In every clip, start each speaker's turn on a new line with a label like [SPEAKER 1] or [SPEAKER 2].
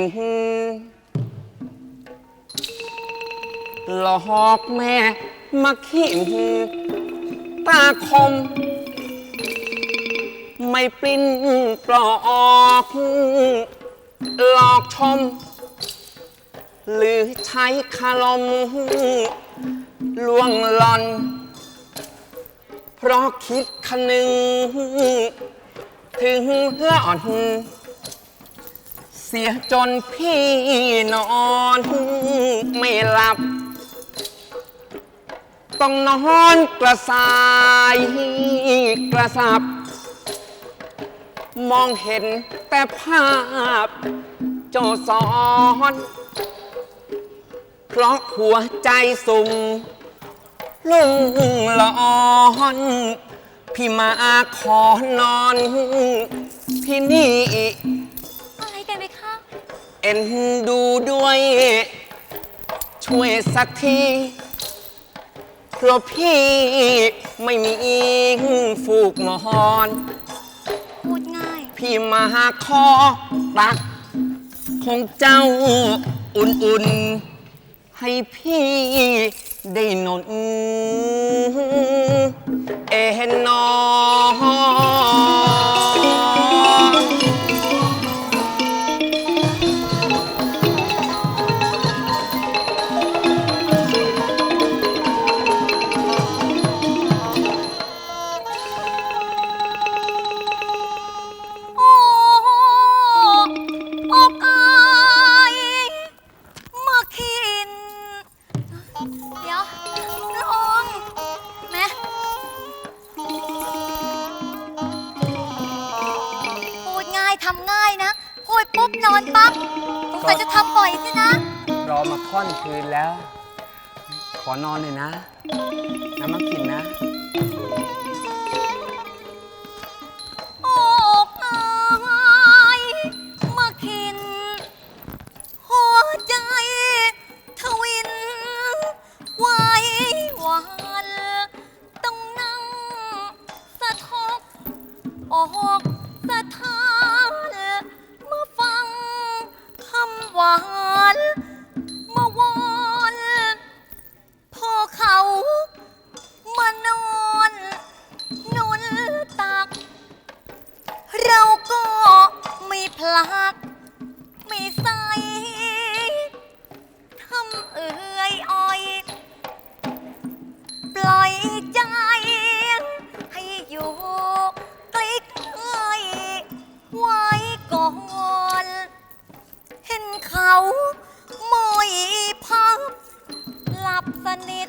[SPEAKER 1] ินหลอกแม่มาขินตาคม ไม่ปลิ้นปลอกหลอกชม หรือใช้คารมลวงหลอน เพราะคิดคนึง ถึงหล่อน เสียจนพี่นอนไม่หลับ ต้องนอนกระสายกระสับ มองเห็นแต่ภาพโจสอนเพราะหัวใจสุ่มลุ่งหลอนพี่มาขอนอนที่นี่ เอ็นดูด้วย ช่วยสักทีเพราะพี่ไม่มีฟูกหมอน
[SPEAKER 2] พูดง่าย
[SPEAKER 1] พี่มาขอรัก ของเจ้าอุ่นๆ ให้พี่ได้นนเอ็นนอน
[SPEAKER 2] สนิท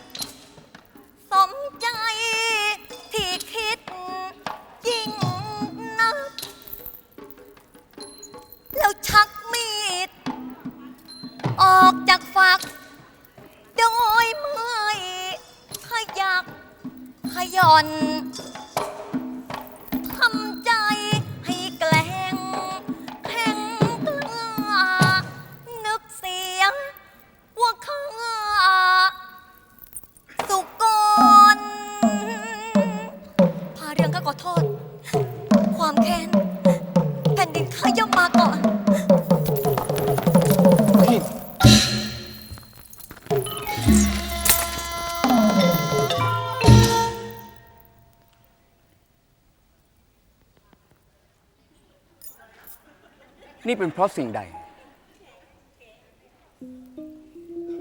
[SPEAKER 2] นี่เป็นเพราะ
[SPEAKER 1] สิ่งใด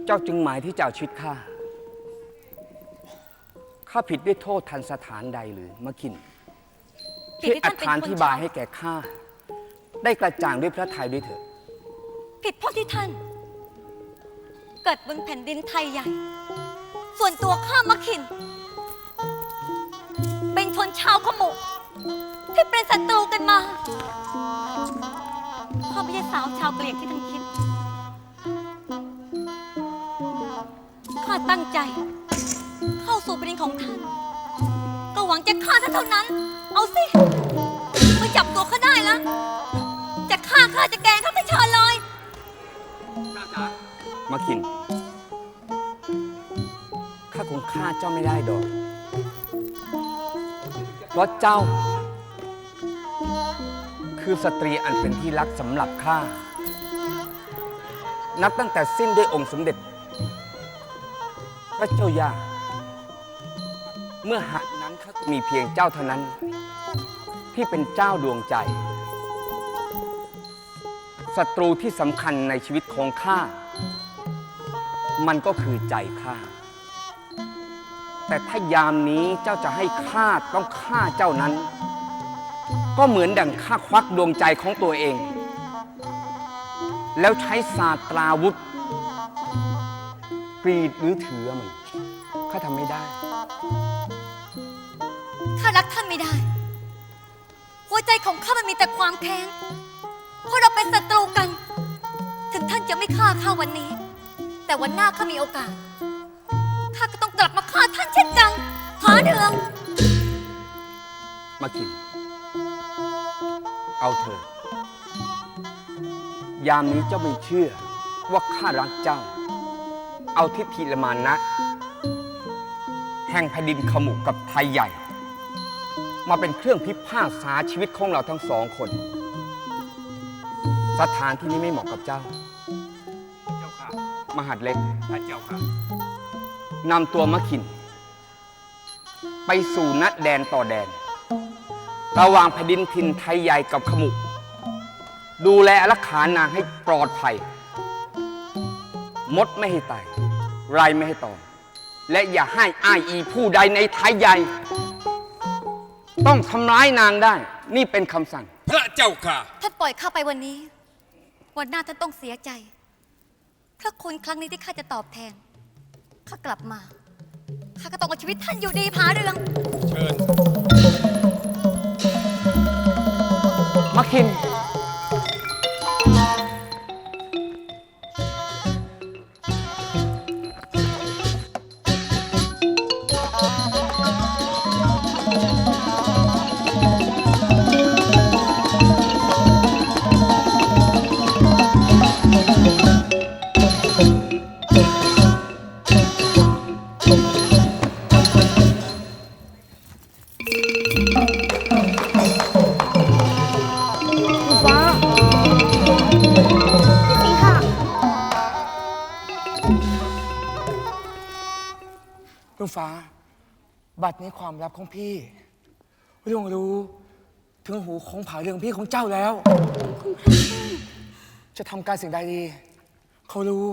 [SPEAKER 1] เจ้าจึงหมายที่จะเอาชีวิตข้า ข้าผิดด้วยโทษทันสถานใดหรือมากิน
[SPEAKER 2] ผิด
[SPEAKER 1] ที่
[SPEAKER 2] ที่
[SPEAKER 1] อ
[SPEAKER 2] ท่านเป็น
[SPEAKER 1] ธาน
[SPEAKER 2] คน
[SPEAKER 1] ที่บายให้แก่ข้า ได้กระจ่างด้วยพระทัยด้วยเถิด
[SPEAKER 2] ผิดเพราะที่ท่าน เกิดบนแผ่นดินไทยใหญ่ ส่วนตัวข้ามาขิน เป็นชนชาวขมุ ที่เป็นศัตรูกันมา ข้าไม่ใช่สาวชาวเกลียงที่ท่านคิด ข้าตั้งใจ เข้าสู่แผ่นดินของท่าน ก็หวังจะฆ่าท่านเท่านั้น เอาสิมื่จับตัวข้าได้แล้ว จะฆ่าข้าจะแกล้งข้าก็เชิญเลย
[SPEAKER 1] มาคิน ข้าคงฆ่าเจ้าไม่ได้ดอก เพราะเจ้า คือสตรีอันเป็นที่รักสำหรับข้า นับตั้งแต่สิ้นด้วยองค์สมเด็จ พระเจ้าย่า เมื่อหากนั้นข้ามีเพียงเจ้าเท่านั้น ที่เป็นเจ้าดวงใจ ศัตรูที่สำคัญในชีวิตของข้า มันก็คือใจข้า แต่ถ้ายามนี้เจ้าจะให้ข้าต้องฆ่าเจ้านั้น ก็เหมือนดังข้าควักดวงใจของตัวเอง แล้วใช้ศาสตราวุธกรีดหรือถือมันข้าทำไม่ได้
[SPEAKER 2] ข้ารักท่านไม่ได้ หัวใจของข้ามันมีแต่ความแค้นเพราะเราเป็นศัตรูกัน ถึงท่านจะไม่ฆ่าข้าวันนี้ แต่วันหน้าข้ามีโอกาส ข้าก็ต้องกลับมาฆ่าท่านเช่นกันหาเดือง
[SPEAKER 1] มากิน เอาเถอะยามนี้เจ้าไม่เชื่อว่าข้ารักเจ้า เอาทิฏฐิละมานะ แห่งแผ่นดินขมุกกับไทยใหญ่ มาเป็นเครื่องพิพากษาชีวิตของเราทั้งสองคน สถานที่นี้ไม่เหมาะกับเจ้า
[SPEAKER 3] เจ้าค่ะ
[SPEAKER 1] มหาดเล็ก
[SPEAKER 3] พระเจ้าค่ะ
[SPEAKER 1] นำตัวมะขิน ไปสู่นัดแดนต่อแดน ระหว่างแผ่นดินถิ่นไทยใหญ่กับขมุก ดูแลอารักขานางให้ปลอดภัย มดไม่ให้ไตายไรไม่ให้ตอมและอย่าให้อ้ายอีผู้ใดในไทยใหญ่ ต้องทำร้ายนางได้ นี่เป็นคำสั่ง
[SPEAKER 3] พระเจ้าค่ะ
[SPEAKER 2] ท่านปล่อยข้าไปวันนี้ วันหน้าท่านต้องเสียใจ พระคุณครั้งนี้ที่ข้าจะตอบแทน ข้ากลับมา ข้าก็ต้องเอาชีวิตท่านอยู่ดีผาเรือง
[SPEAKER 3] เชิญ
[SPEAKER 1] มะขิน
[SPEAKER 2] ค
[SPEAKER 4] วามลับของพี่ลุงรู้ ถึงหูของผาเรืองพี่ของเจ้าแล้ว จะทำการสิ่งใดดี เขารู้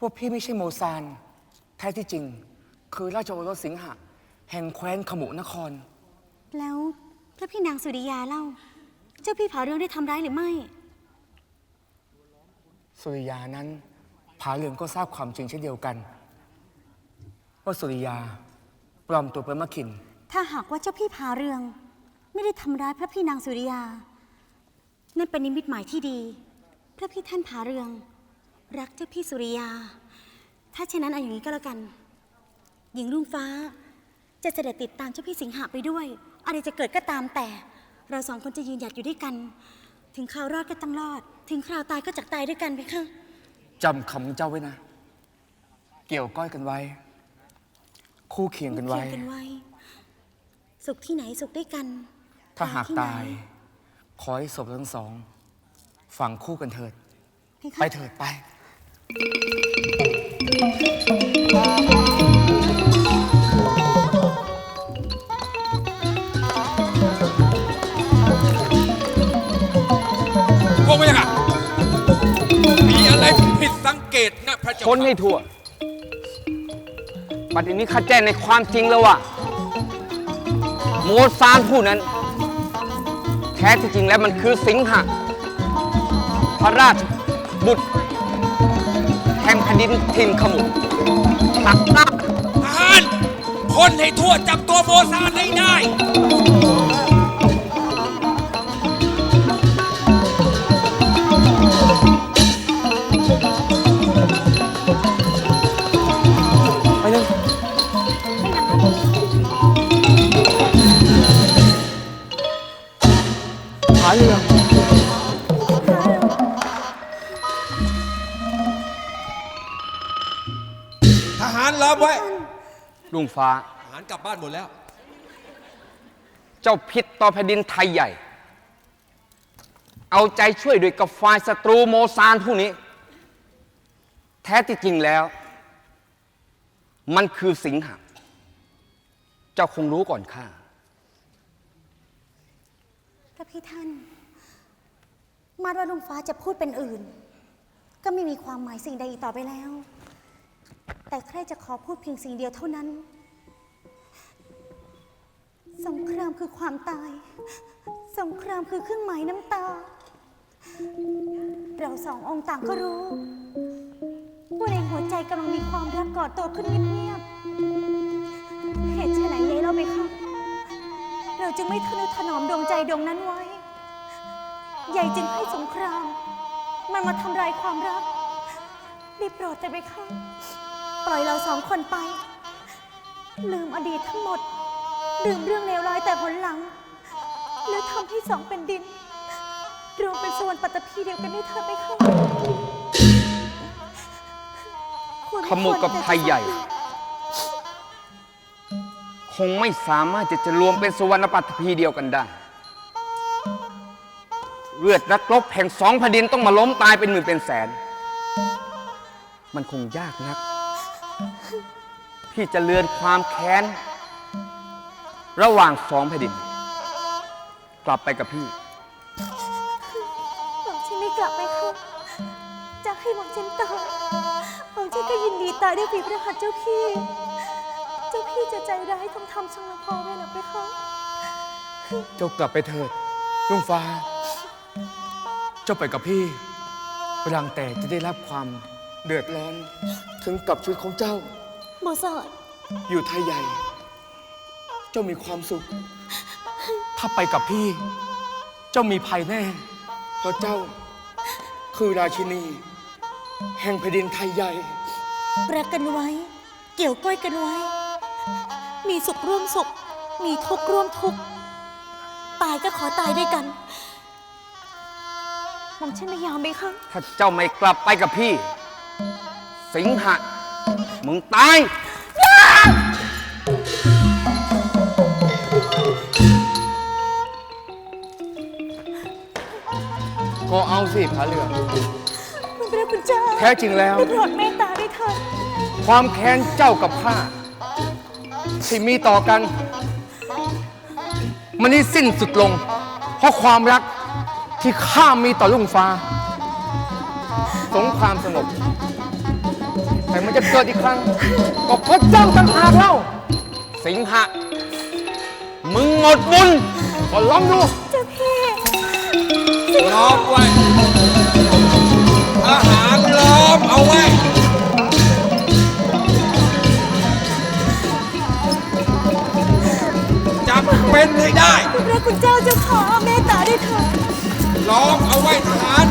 [SPEAKER 4] ว่าพี่ไม่ใช่โมซาน แท้ที่จริง คือราชโอรสสิงหะ แห่งแคว้นขมุนคร
[SPEAKER 5] แล้วพระพี่นางสุริยาเล่า เจ้าพี่ผาเรื่องได้ทำร้ายหรือไม่
[SPEAKER 4] สุริยานั้นผาเรืองก็ทราบความจริงเช่นเดียวกัน ว่าสุริยาปลอมตัวเป็นมะขิน
[SPEAKER 5] ถ้าหากว่าเจ้าพี่ผาเรือง ไม่ได้ทำร้ายพระพี่นางสุริยา นั่นเป็นนิมิตหมายที่ดี พระพี่ท่านผาเรือง รักเจ้าพี่สุริยา ถ้าเช่นนั้นเอาอย่างนี้ก็แล้วกัน หญิงรุ่งฟ้า จะเสด็จติดตามเจ้าพี่สิงหะไปด้วย อะไรจะเกิดก็ตามแต่ เราสองคนจะยืนหยัดอยู่ด้วยกัน ถึงคราวรอดก็ต้องรอด ถึงคราวตายก็จักตายด้วยกันไปค่ะ
[SPEAKER 4] จำคำของเจ้าไว้นะ เกี่ยวก้อยกันไว้ คู่เคียงกันไว้
[SPEAKER 5] เคียงกันไว้ สุขที่ไหนสุขด้วยกัน
[SPEAKER 4] ถ้าหาก
[SPEAKER 5] ที่ไหน
[SPEAKER 4] ตาย ขอให้ศพทั้งสองฝังคู่กันเถิด
[SPEAKER 5] เพคะ
[SPEAKER 4] ไปเถิดไป
[SPEAKER 3] พวกไม่ค่ะ มีอะไรผิดสังเกตนะพระเจ้า
[SPEAKER 1] ชนให้ทั่วบัดนี้ข้าแจ้งในความจริงแล้วว่า โมซานผู้นั้น แท้ที่จริงแล้วมันคือสิงหะ พระราชบุตรแห่งแผ่นดินทิมขมุตักหน้า
[SPEAKER 3] ทหารคนให้ทั่วจับตัวโมซานให้ได้
[SPEAKER 1] ลุงฟ้า
[SPEAKER 3] ทหารกลับบ้านหมดแล้ว
[SPEAKER 1] เจ้าพิษต่อแผ่นดินไทยใหญ่ เอาใจช่วยด้วยกับฝ่ายศัตรูโมซานผู้นี้ แท้ที่จริงแล้ว มันคือสิงหะเจ้าคงรู้ก่อนข้า
[SPEAKER 5] พระพี่ท่าน มาดว่าลุงฟ้าจะพูดเป็นอื่น ก็ไม่มีความหมายสิ่งใดอีกต่อไปแล้ว แต่แค่จะขอพูดเพียงสิ่งเดียวเท่านั้น สงครามคือความตาย สงครามคือเครื่องหมายน้ำตา เราสององค์ต่างก็รู้ว่าในหัวใจกำลังมีความรักก่อตัวขึ้นเงียบๆเหตุไฉนยายเราไปครับเราจึงไม่ทนุถนอมดวงใจดวงนั้นไว้ ใหญ่จึงให้สงคราม มันมาทำลายความรักได้โปรดแต่ไปค่ะ ปล่อยเราสองคนไป ลืมอดีตทั้งหมด ลืมเรื่องเลวร้ายแต่ผลหลัง แล้วทำให้สองเป็นดินรวมเป็นส่วนปัตตภีเดียวกันได้เธอไปค่ะคุณ
[SPEAKER 1] ขมุกกับไทยใหญ่ คงไม่สามารถจะจะรวมเป็นสุวรรณปัตภีเดียวกันได้ เลือดนักรบแห่งสองแผ่นดินต้องมาล้มตายเป็นหมื่นเป็นแสน มันคงยากนัก ที่จะเลือนความแค้น ระหว่างสองแผ่นดิน กลับไปกับพี่
[SPEAKER 5] หม่อมฉันไม่กลับไปค่ะจะให้หม่อมฉันตายหม่อมฉันก็ยินดีตายด้วยฝีพระหัตถ์เจ้าพี่ เจ้าพี่จะใจร้ายต้องทำชังละพอไว้หรอไปคะ
[SPEAKER 4] เจ้ากลับไปเถิดลุงฟ้า เจ้าไปกับพี่รังแต่จะได้รับความเดือดร้อนถึงกับชีวิตของเจ้า
[SPEAKER 5] โมซาร์ท
[SPEAKER 4] อยู่ไทยใหญ่ เจ้ามีความสุข ถ้าไปกับพี่ เจ้ามีภัยแน่ เพราะเจ้า คือราชินี แห่งแผ่นดินไทยใหญ่
[SPEAKER 5] รักกันไว้ เกี่ยวก้อยกันไว้ มีสุขร่วมสุข มีทุกข์ร่วมทุกข์ ตายก็ขอตายด้วยกันหม่อมฉันไม่ยอมไปค่ะ
[SPEAKER 1] ถ้าเจ้าไม่กลับไปกับพี่ สิงหะ มึงตาย ก็เอาสิพระเรือ
[SPEAKER 5] คุณพระคุณเจ้า
[SPEAKER 4] แท้จริงแล้ว
[SPEAKER 5] ได้โปรดเมตตาด้วยเถิด
[SPEAKER 4] ความแค้นเจ้ากับข้าที่มีต่อกัน มันนี่สิ้นสุดลง เพราะความรักที่ข้ามีต่อลุงฟ้า สงครามสงบ แต่มันจะเกิดอีกครั้ง ก็เพราะเจ้าต่างหากเล่า
[SPEAKER 1] สิงหะ มึงหมดบุญ
[SPEAKER 4] ก็ลองดู
[SPEAKER 5] เจ้าพี่
[SPEAKER 3] ล้อมไว้ทหารล้อมเอาไว้ จับเป็นให้ได้
[SPEAKER 5] คุณพระคุณเจ้าเจ้าขอเมตตาด้วยเถิด
[SPEAKER 3] ล้อมเอาไว้ทหาร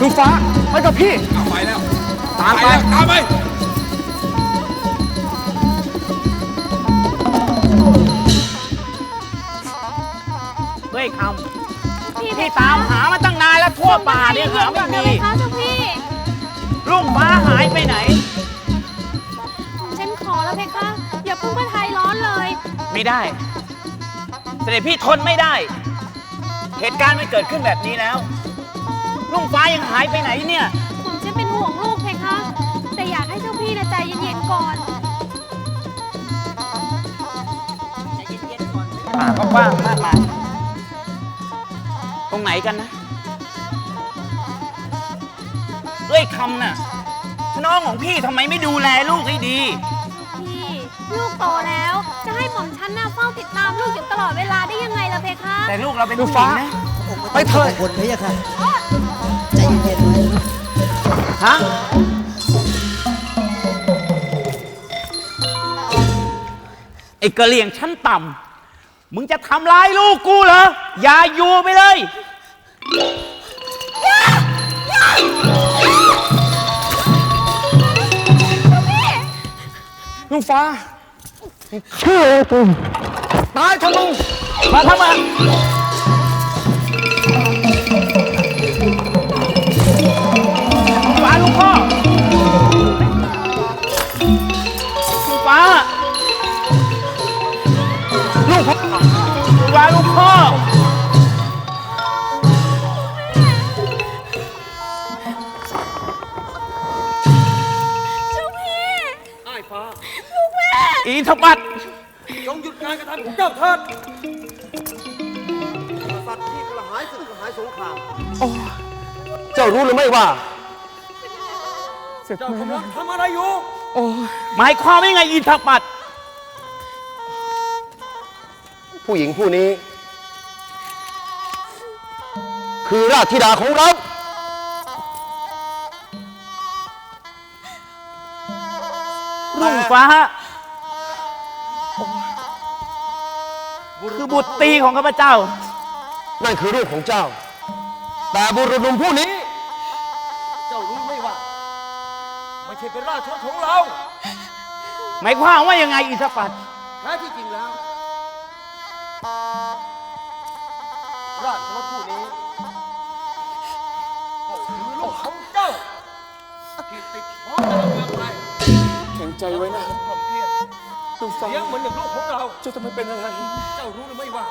[SPEAKER 4] ลุงฟ้าไปกับพี่
[SPEAKER 3] เอาไปแล้ว
[SPEAKER 1] ตามไป
[SPEAKER 3] แล้วตามไป
[SPEAKER 6] เฮ้ยคำพี่ตามหามาตั้งนานแล้วทั่วป่าเนี่ยหาไม่มี
[SPEAKER 2] คะเจ้าพี่
[SPEAKER 6] ลุงฟ้าหายไปไหน
[SPEAKER 2] ฉันขอแล้วเพคะอย่าเพิ่งมาไทยร้อนเลย
[SPEAKER 6] ไม่ได้ เสด็จพี่ทนไม่ได้ เหตุการณ์มันเกิดขึ้นแบบนี้แล้วลุงฟ้ายังหายไปไหนเนี่ย
[SPEAKER 2] ผมฉันเป็นห่วงลูกเพคะ แต่อยากให้เจ้าพี่นะใจเย็นๆก่อน
[SPEAKER 6] ป่าก็กว้างมากมายตรงไหนกันนะเอ้ยคำน่ะ น้องของพี่ทำไมไม่ดูแลลูกให้ดี
[SPEAKER 2] พี่ลูกโตแล้ว จะให้ผมฉันน่ะเฝ้าติดตามลูกอยู่ตลอดเวลาได้ยังไงล่ะเพคะ
[SPEAKER 6] แต่ลูกเราเป็น
[SPEAKER 4] ดู
[SPEAKER 6] ผู้หญิ
[SPEAKER 4] ฟ้า
[SPEAKER 6] งนะ
[SPEAKER 4] ไปเถิด
[SPEAKER 7] คนพะยะค่ะใจเย็นๆไว้
[SPEAKER 6] ฮะไอ้กระเหลี่ยงชั้นต่ำมึงจะทำร้ายลูกกูเหรอ อย่าอยู่ไปเลย
[SPEAKER 4] ลุงฟ้าชื่อกูตายเถอะมึง
[SPEAKER 6] มาทำไม พ่อวาลูกพ่อ เจ้ไอ้ฟ้า ลูกแม่อีทปัด
[SPEAKER 3] จงหยุดการกระทำของเจ้าเถิดกษัตว์ที่กระหายศึกกระหายสงคราม
[SPEAKER 4] เจ้ารู้หรือไม่ว่า
[SPEAKER 3] เจ้ากำลังทำอะไรอยู่
[SPEAKER 6] หมายความว่าไงอีทปัด
[SPEAKER 4] ผู้หญิงผู้นี้ คือราชธิดาของเรา
[SPEAKER 6] รุ่งฟ้า คือบุตรตีของข้าพเจ้า
[SPEAKER 4] นั่นคือลูกของเจ้า แต่บุรุษหนุ่มผู้นี้
[SPEAKER 3] เจ้ารู้ไหมว่าไม่ใช่เป็นราชรถของเรา
[SPEAKER 6] หมายความว่ายังไงอินทปัต
[SPEAKER 3] แท้ที่จริงแล้ว ราชรถผู้นี้ก็คือลูกของเจ้าที่ติดพร้อมกับเมืองไทย
[SPEAKER 4] แข็งใจไว้นะ
[SPEAKER 3] กล่อมเกลียด
[SPEAKER 4] ลูกฟ้า
[SPEAKER 3] เลี้ยงเหมือนอย่างลูกของเรา
[SPEAKER 4] เจ้าจะไม่เป็นอะไร
[SPEAKER 3] เจ้ารู้หรือไม่ว่า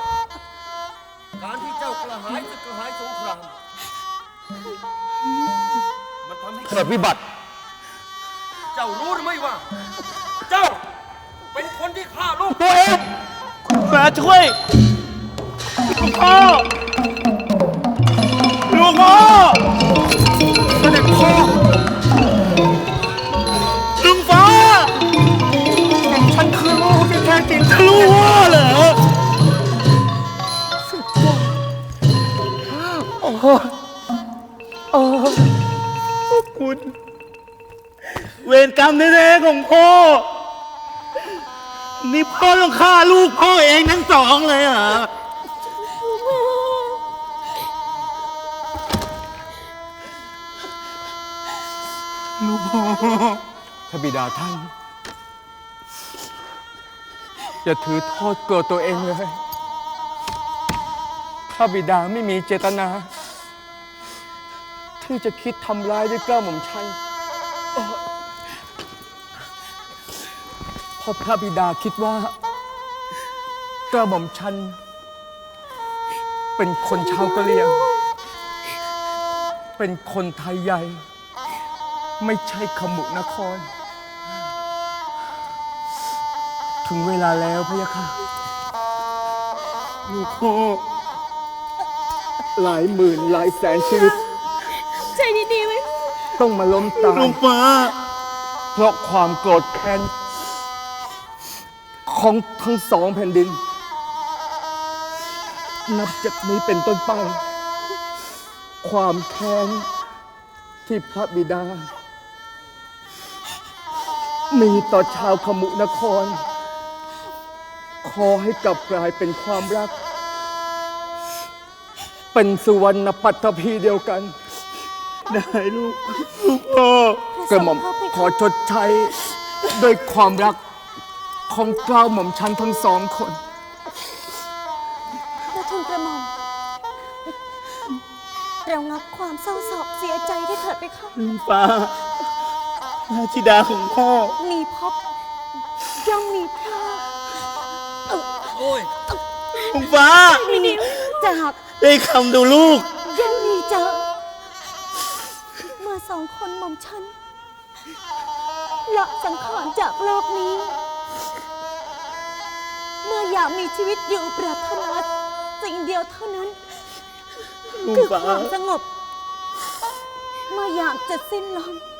[SPEAKER 3] การที่เจ้ากระหายศึกกระหายสงครามมันทำให้
[SPEAKER 4] เกิดวิบัติ
[SPEAKER 3] เจ้ารู้หรือไม่ว่า เจ้าเป็นคนที่ฆ่าลูก
[SPEAKER 6] ตัวเองมาช่วยลูกพ่อลูก พ่อเสด็จพ่อลุงฟ้า
[SPEAKER 4] ฉันคือลูกที่แท้จริง
[SPEAKER 6] จะรู้ว่าเหรอ
[SPEAKER 4] โอ้โหโอ้
[SPEAKER 6] คุณ เวรกรรมแท้ๆของพ่อ นี่พ่อต้องฆ่าลูกพ่อเองทั้งสองเลยเหรอ ลูกพ่อ
[SPEAKER 4] พระบิดาท่าน อย่าถือโทษโกรธตัวเองเลยพระบิดาไม่มีเจตนา ที่จะคิดทำร้ายด้วยกล้าหม่อมชันโอ้ยเพราะพระบิดาคิดว่ากล้าหม่อมชัน เป็นคนชาวกะเหรี่ยง เป็นคนไทยใหญ่ ไม่ใช่ขมุนคร ถึงเวลาแล้วพะยะค่ะ ลูกพ่อ หลายหมื่นหลายแสนชีวิต
[SPEAKER 2] ใจดีๆไว้
[SPEAKER 4] ต้องมาล้มตาย
[SPEAKER 6] ลุงฟ้า
[SPEAKER 4] เพราะความโกรธแค้นของทั้งสองแผ่นดิน นับจากนี้เป็นต้นไป ความแค้นที่พระบิดา มีต่อชาวขมุนคร ขอให้กลับกลายเป็นความรัก เป็นสุวรรณปัตตภีเดียวกัน
[SPEAKER 6] ได้ลูกลูกพ่อ
[SPEAKER 4] กระหม่อมขอชดใช้ด้วยความรักของเกล้าหม่อมชันทั้งสองคน
[SPEAKER 5] พระทูลกระหม่อมเรางับความเศร้าโศกเสียใจได้เถิดไปค่ะ
[SPEAKER 6] ลุงฟ้า ราชิดาของพ่อ
[SPEAKER 5] มีพบย่อมมีพลาด
[SPEAKER 3] โอ้ย
[SPEAKER 6] ลุงฟ้า
[SPEAKER 5] มีนิ้วจาก
[SPEAKER 6] ได้คำดูลูก
[SPEAKER 5] ย่อมมีเจอเมื่อสองคนหม่อมฉันละสังขารจากโลกนี้ เมื่ออยากมีชีวิตอยู่ปรารถนาสิ่งเดียวเท่านั้น
[SPEAKER 6] ลุง
[SPEAKER 5] คือ
[SPEAKER 6] ฟ้า
[SPEAKER 5] ความสงบ เมื่ออยากจะสิ้นลมข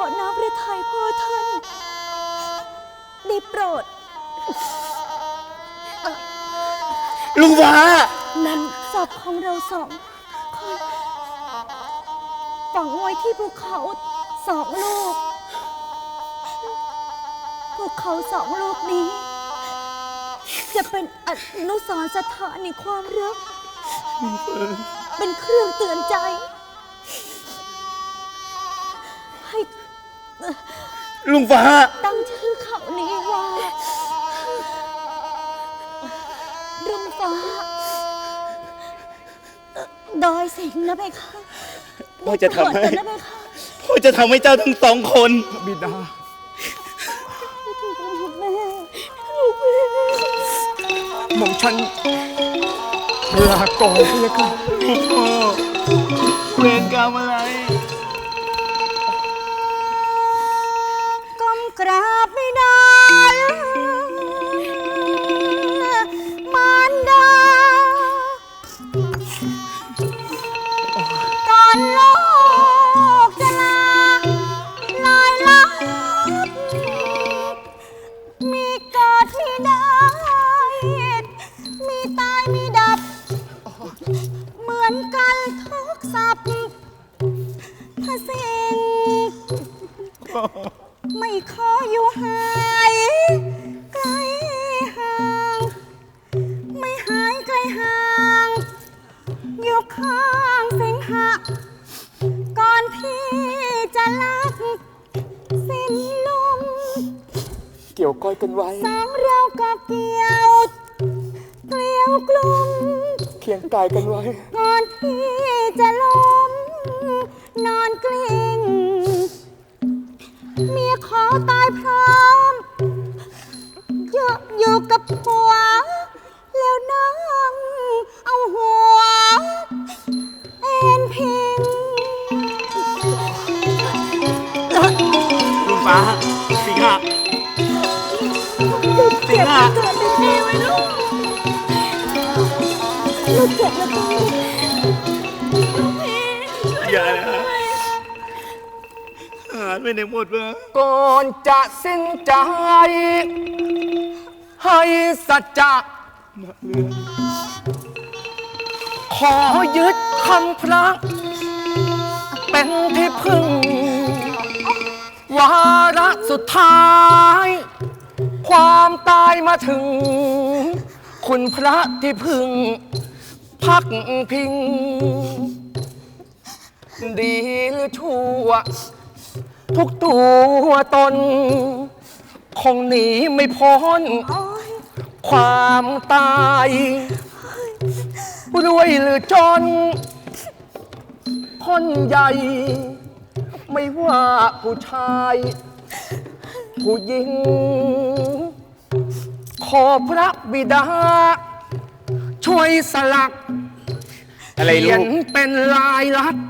[SPEAKER 5] อน้ำพระทัยพ่อท่านได้โปรด
[SPEAKER 6] ลุงฟ้า
[SPEAKER 5] นำศพของเราสองคนฝังไว้ที่ภูเขาสองลูก ภูเขาสองลูกนี้ จะเป็นอนุสรณ์สถานในความรัก เป็นเครื่องเตือนใจ
[SPEAKER 6] ลุงฟ้า
[SPEAKER 5] ตั้งชื่อเขานี้ว่ารุ่งฟ้า ดอยสิงห์นะเพคะ
[SPEAKER 6] พ่อจะทำให้
[SPEAKER 5] ได้โปรดกันนะเพคะ
[SPEAKER 6] พ่อจะทำให้เจ้าทั้งสองคน
[SPEAKER 4] บิดา
[SPEAKER 5] ถูกลูกแม่ลูกแม่
[SPEAKER 4] หม่อมชันลาก่อนพะยะค่ะ
[SPEAKER 6] ลูกพ่อเวรกรรมอะไร
[SPEAKER 5] กราบไม่ได้ อยู่กับผัว แล้วนั่งเอาหัว เอ็นพิง
[SPEAKER 6] ลุงฟ้า สิงหะ สิงหะ
[SPEAKER 5] เกิดเป็นแม่ไว้ลูกลูกเจ็บแล้วลูก
[SPEAKER 6] อย่านะหายไปไหนหมดวะ
[SPEAKER 4] ก่อนจะสิ้นใจ ให้สัจจะขอยึดคำพระ เป็นที่พึ่ง วาระสุดท้าย ความตายมาถึง คุณพระที่พึ่ง พักพิง ดีหรือชั่ว ทุกตัวตน คงหนีไม่พ้น ความตายรวยหรือจนคนใหญ่ ไม่ว่าผู้ชาย ผู้หญิง ขอพระบิดา ช่วยสลัก
[SPEAKER 6] อะไร
[SPEAKER 4] เขี
[SPEAKER 6] ลู
[SPEAKER 4] ยน
[SPEAKER 6] ก
[SPEAKER 4] เป็นลายลักษณ์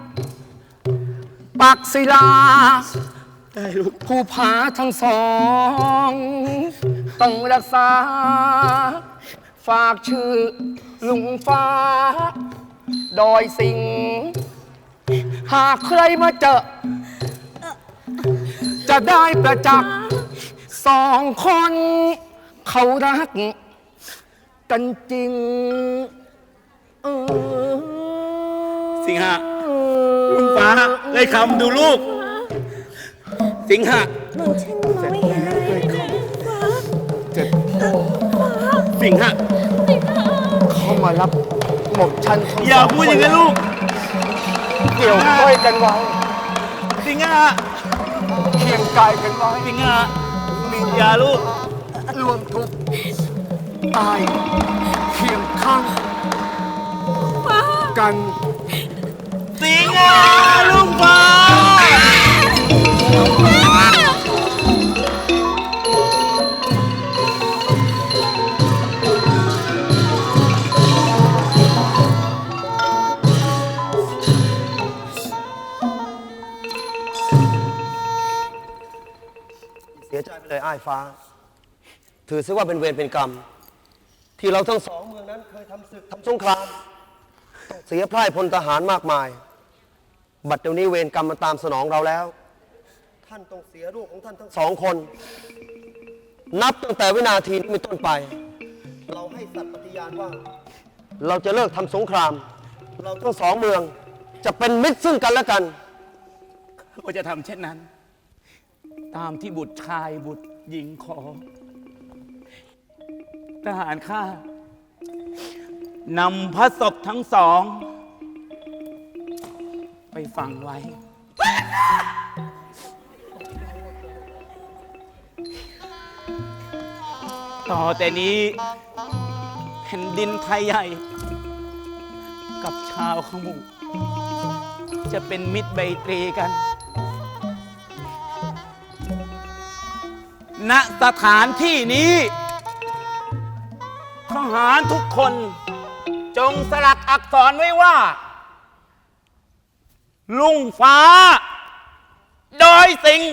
[SPEAKER 4] ปักศิลาผู้ผาทั้งสอง ต้องรักษา ฝากชื่อลุงฟ้า ดอยสิงห์หากใครมาเจอ จะได้ประจักษ์สองคน เขารัก กันจริงเออ
[SPEAKER 6] สิงหะลุงฟ้าได้คำดูลูก สิงหะ
[SPEAKER 5] หม่อมฉันมองไม่เห็นอะไรเลยฟ้า
[SPEAKER 4] เจ็ดพ่อ
[SPEAKER 6] สิงหะ
[SPEAKER 4] เข้ามารับหม่อมชันทั้ง
[SPEAKER 6] อย่า
[SPEAKER 4] ส
[SPEAKER 6] พูดอย่างนั้นลูก
[SPEAKER 4] เกี่ยวก้อยกันไว้
[SPEAKER 6] สิงหะ
[SPEAKER 4] เคียงกายกันไว้
[SPEAKER 6] สิงหะอย่าลูก
[SPEAKER 4] รวมทุกข์ตายเคียงข้างกัน
[SPEAKER 6] สิงหะลุงฟ้า
[SPEAKER 3] ฟ้า ถือซะว่าเป็นเวรเป็นกรรม ที่เราทั้งสองเมืองนั้นเคยทำศึกทำสงครามเสียพลายพลทหารมากมาย บัดเดี๋ยวนี้เวรกรรมมันตามสนองเราแล้ว ท่านต้องเสียลูกของท่านทั้งสองคน นับตั้งแต่วินาทีนี้เป็นต้นไป เราให้สัตย์ปฏิญาณว่า เราจะเลิกทำสงคราม เราทั้งสองเมืองจะเป็นมิตรซึ่งกันและกัน
[SPEAKER 6] ว่าจะทำเช่นนั้น ตามที่บุตรชายบุตร หญิงขอ ทหารข้านำพระศพทั้งสอง ไปฝังไว้ ต่อแต่นี้ แผ่นดินไทยใหญ่ กับชาวขมุจะเป็นมิตรไบตรีกัน ณสถานที่นี้ทหารทุกคนจงสลักอักษรไว้ว่า ลุงฟ้า ดอยสิงห์